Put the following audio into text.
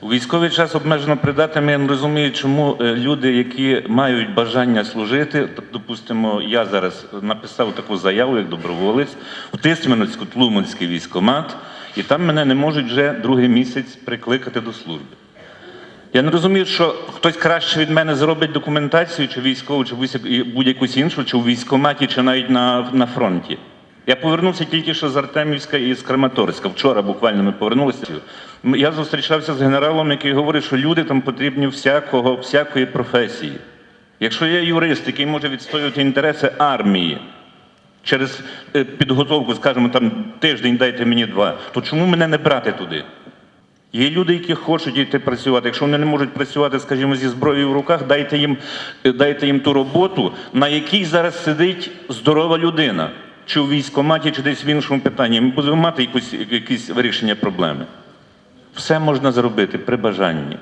У військовий час обмежено придатними, я не розумію, чому е, люди, які мають бажання служити, допустимо, я зараз написав таку заяву, як доброволець, в Тисменецьку Тлуманський військомат, і там мене не можуть вже другий місяць прикликати до служби. Я не розумію, що хтось краще від мене зробить документацію, чи військову, чи будь-якусь іншу, чи у військкоматі, чи навіть на, на фронті. Я повернувся тільки що з Артемівська і з Краматорська. Вчора буквально ми повернулися. Я зустрічався з генералом, який говорить, що люди там потрібні всякого, всякої професії. Якщо є юрист, який може відстоювати інтереси армії через е, підготовку, скажімо, там тиждень дайте мені два, то чому мене не брати туди? Є люди, які хочуть йти працювати. Якщо вони не можуть працювати, скажімо, зі зброєю в руках, дайте їм, е, дайте їм ту роботу, на якій зараз сидить здорова людина, чи у військкоматі, чи десь в іншому питанні. Ми будемо мати якусь, якісь вирішення проблеми. Все можна зробити при бажанні.